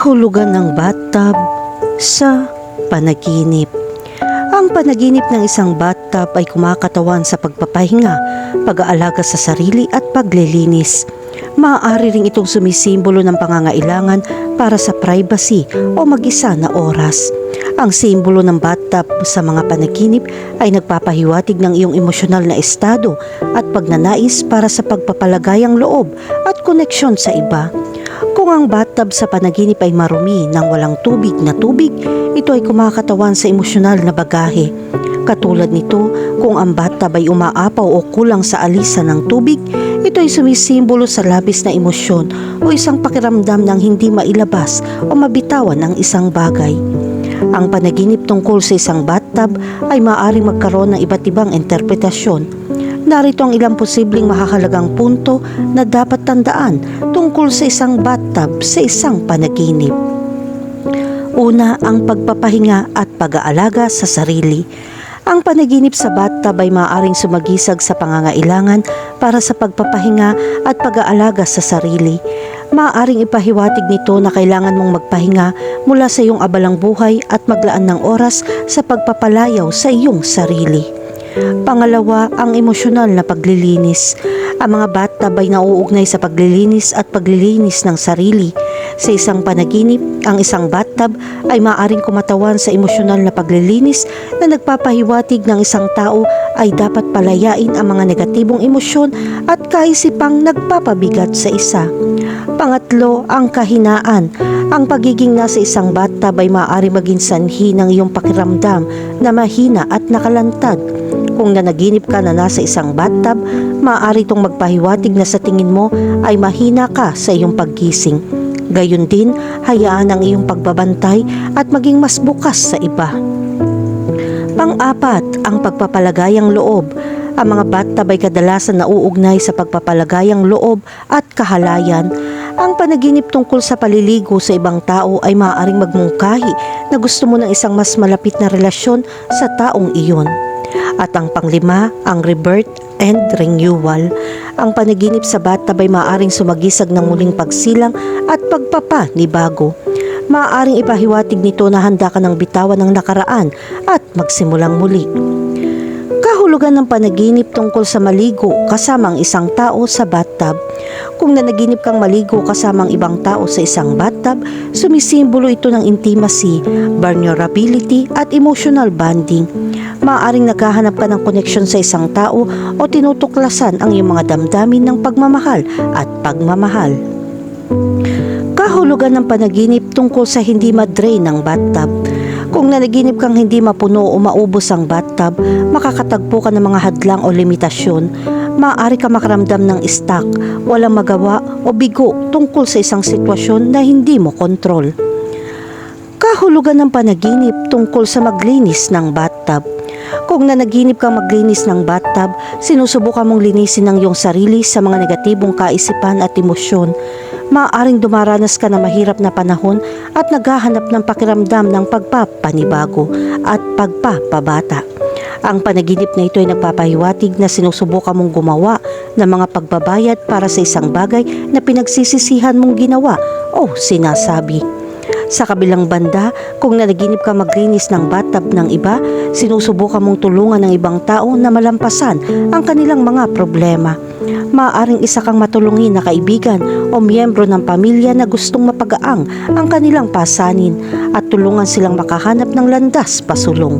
Kahulugan ng bathtub sa panaginip. Ang panaginip ng isang bathtub ay kumakatawan sa pagpapahinga, pag-aalaga sa sarili at paglilinis. Maaari ring itong sumisimbolo ng pangangailangan para sa privacy o mag-isa na oras. Ang simbolo ng bathtub sa mga panaginip ay nagpapahiwatig ng iyong emosyonal na estado at pagnanais para sa pagpapalagayang loob at koneksyon sa iba. Kung ang bathtub sa panaginip ay marumi ng walang tubig na tubig, ito ay kumakatawan sa emosyonal na bagahe. Katulad nito, kung ang bathtub ay umaapaw o kulang sa alisan ng tubig, ito ay sumisimbolo sa labis na emosyon o isang pakiramdam ng hindi mailabas o mabitawan ng isang bagay. Ang panaginip tungkol sa isang bathtub ay maaaring magkaroon ng iba't ibang interpretasyon. Narito ang ilang posibleng mahahalagang punto na dapat tandaan tungkol sa isang bathtub sa isang panaginip. Una, ang pagpapahinga at pag-aalaga sa sarili. Ang panaginip sa bathtub ay maaaring sumagisag sa pangangailangan para sa pagpapahinga at pag-aalaga sa sarili. Maaaring ipahiwatig nito na kailangan mong magpahinga mula sa iyong abalang buhay at maglaan ng oras sa pagpapalayaw sa iyong sarili. Pangalawa, ang emosyonal na paglilinis. Ang mga bathtub ay nauugnay sa paglilinis at paglilinis ng sarili. Sa isang panaginip, ang isang bathtub ay maaring kumatawan sa emosyonal na paglilinis na nagpapahiwatig ng isang tao ay dapat palayain ang mga negatibong emosyon at kaisipang nagpapabigat sa isa. Pangatlo, ang kahinaan. Ang pagiging nasa isang bathtub ay maaari maging sanhi ng iyong pakiramdam na mahina at nakalantad. Kung nanaginip ka na nasa isang bathtub, maaari itong magpahiwatig na sa tingin mo ay mahina ka sa iyong paggising. Gayon din, hayaan ang iyong pagbabantay at maging mas bukas sa iba. Pang-apat, ang pagpapalagayang loob. Ang mga bathtub ay kadalasan nauugnay sa pagpapalagayang loob at kahalayan. Ang panaginip tungkol sa paliligo sa ibang tao ay maaaring magmungkahi na gusto mo ng isang mas malapit na relasyon sa taong iyon. At ang panglima, ang rebirth and renewal. Ang panaginip sa bathtub ay maaaring sumagisag ng muling pagsilang at pagpapanibago. Maaaring ipahiwatig nito na handa ka ng bitawan ng nakaraan at magsimulang muli. Kahulugan ng panaginip tungkol sa maligo kasamang isang tao sa bathtub. Kung nanaginip kang maligo kasamang ibang tao sa isang bathtub, sumisimbolo ito ng intimacy, vulnerability at emotional bonding. Maaaring naghahanap ka ng koneksyon sa isang tao o tinutuklasan ang iyong mga damdamin ng pagmamahal at pagmamahal. Kahulugan ng panaginip tungkol sa hindi madrain ng bathtub. Kung nanaginip kang hindi mapuno o maubos ang bathtub, makakatagpo ka ng mga hadlang o limitasyon. Maaari ka makaramdam ng stuck, walang magawa o bigo tungkol sa isang sitwasyon na hindi mo kontrol. Kahulugan ng panaginip tungkol sa maglinis ng bathtub. Kung nanaginip kang maglinis ng bathtub, sinusubukan mong linisin ang iyong sarili sa mga negatibong kaisipan at emosyon. Maaaring dumaranas ka na mahirap na panahon at naghahanap ng pakiramdam ng pagpapanibago at pagpapabata. Ang panaginip na ito ay nagpapahiwatig na sinusubukan mong gumawa ng mga pagbabayad para sa isang bagay na pinagsisisihan mong ginawa o sinasabi. Sa kabilang banda, kung nanaginip ka maglinis ng bathtub ng iba, sinusubukan mong tulungan ng ibang tao na malampasan ang kanilang mga problema. Maaaring isa kang matulungin na kaibigan o miyembro ng pamilya na gustong mapagaang ang kanilang pasanin at tulungan silang makahanap ng landas pasulong.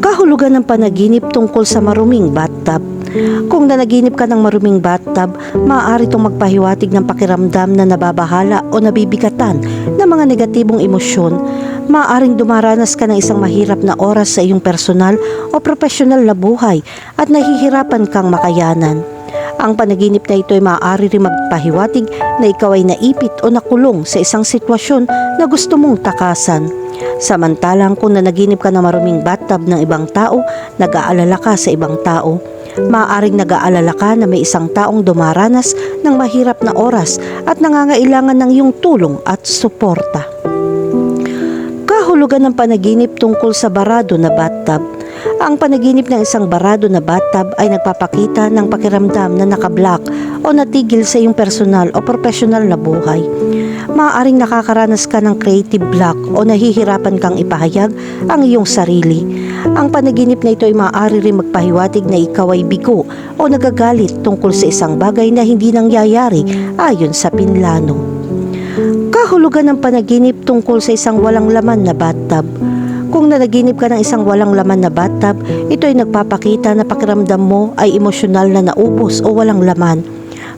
Kahulugan ng panaginip tungkol sa maruming bathtub. Kung nanaginip ka ng maruming bathtub, maaari itong magpahiwatig ng pakiramdam na nababahala o nabibigatan ng mga negatibong emosyon. Maaaring dumaranas ka ng isang mahirap na oras sa iyong personal o profesional na buhay at nahihirapan kang makayanan. Ang panaginip na ito ay maaari rin magpahiwatig na ikaw ay naipit o nakulong sa isang sitwasyon na gusto mong takasan. Samantalang kung nanaginip ka na maruming bathtub ng ibang tao, nag-aalala ka sa ibang tao. Maaaring nag-aalala ka na may isang taong dumaranas ng mahirap na oras at nangangailangan ng iyong tulong at suporta. Kahulugan ng panaginip tungkol sa barado na bathtub. Ang panaginip ng isang barado na bathtub ay nagpapakita ng pakiramdam na nakablock o natigil sa iyong personal o profesional na buhay. maaaring nakakaranas ka ng creative block o nahihirapan kang ipahayag ang iyong sarili. Ang panaginip na ito ay maaari rin magpahiwatig na ikaw ay bigo o nagagalit tungkol sa isang bagay na hindi nangyayari ayon sa pinlano. Kahulugan ng panaginip tungkol sa isang walang laman na bathtub. Kung nanaginip ka ng isang walang laman na bathtub, ito ay nagpapakita na pakiramdam mo ay emosyonal na naubos o walang laman.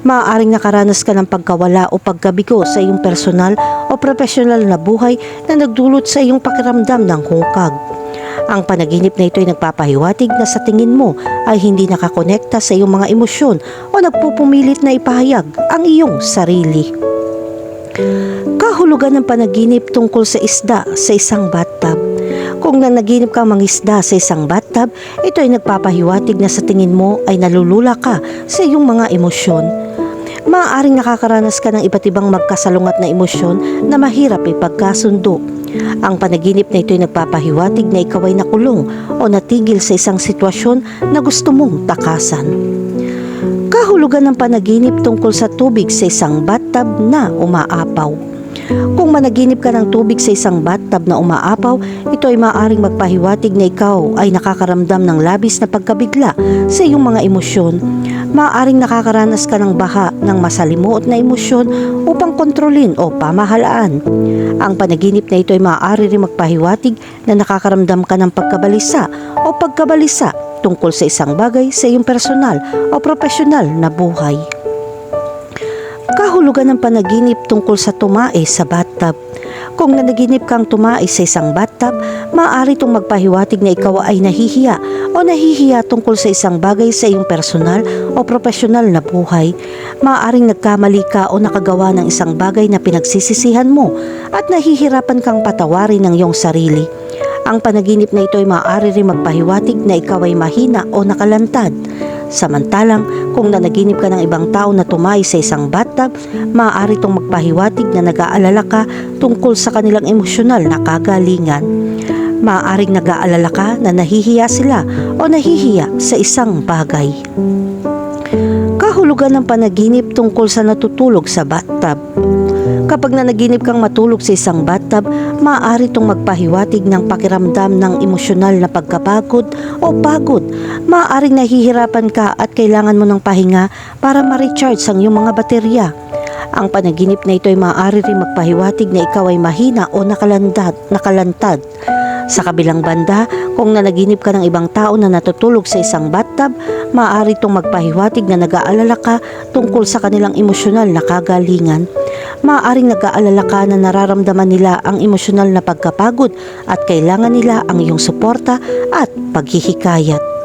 Maaaring nakaranas ka ng pagkawala o pagkabigo sa iyong personal o profesional na buhay na nagdulot sa iyong pakiramdam ng hungkag. Ang panaginip na ito ay nagpapahiwatig na sa tingin mo ay hindi nakakonekta sa iyong mga emosyon o nagpupumilit na ipahayag ang iyong sarili. Kahulugan ng panaginip tungkol sa isda sa isang bathtub. Kung nanaginip ka mangisda sa isang bathtub, ito ay nagpapahiwatig na sa tingin mo ay nalulula ka sa iyong mga emosyon. Maaaring nakakaranas ka ng iba't ibang magkasalungat na emosyon na mahirap ipagkasundo. Ang panaginip na ito ay nagpapahiwatig na ikaw ay nakulong o natigil sa isang sitwasyon na gusto mong takasan. Kahulugan ng panaginip tungkol sa tubig sa isang bathtub na umaapaw. Kung managinip ka ng tubig sa isang bathtub na umaapaw, ito ay maaaring magpahiwatig na ikaw ay nakakaramdam ng labis na pagkabigla sa iyong mga emosyon. Maaaring nakakaranas ka ng baha ng masalimuot na emosyon upang kontrolin o pamahalaan. Ang panaginip na ito ay maaari rin magpahiwatig na nakakaramdam ka ng pagkabalisa o pagkabalisa tungkol sa isang bagay sa iyong personal o profesional na buhay. Kahulugan ng panaginip tungkol sa tumae sa bathtub. Kung nanaginip kang tumae sa isang bathtub, maaari itong magpahiwatig na ikaw ay nahihiya o nahihiya tungkol sa isang bagay sa iyong personal o profesional na buhay. Maaaring nagkamali ka o nakagawa ng isang bagay na pinagsisisihan mo at nahihirapan kang patawarin ng iyong sarili. Ang panaginip na ito ay maaari rin magpahiwatig na ikaw ay mahina o nakalantad. Samantalang, kung nanaginip ka ng ibang tao na tumay sa isang bathtub, maaari itong magpahiwatig na nag-aalala ka tungkol sa kanilang emosyonal na kagalingan. Maaaring nag-aalala ka na nahihiya sila o nahihiya sa isang bagay. Kahulugan ng panaginip tungkol sa natutulog sa bathtub. Kapag nanaginip kang matulog sa isang bathtub, maaari itong magpahiwatig ng pakiramdam ng emosyonal na pagkapagod o pagod. Maaaring nahihirapan ka at kailangan mo ng pahinga para ma-recharge ang iyong mga baterya. Ang panaginip na ito ay maaari rin magpahiwatig na ikaw ay mahina o nakalandad, nakalantad. Sa kabilang banda, kung nanaginip ka ng ibang tao na natutulog sa isang bathtub, maaari itong magpahiwatig na nag-aalala ka tungkol sa kanilang emosyonal na kagalingan. Maaaring nag-aalala ka na nararamdaman nila ang emosyonal na pagkapagod at kailangan nila ang iyong suporta at paghihikayat.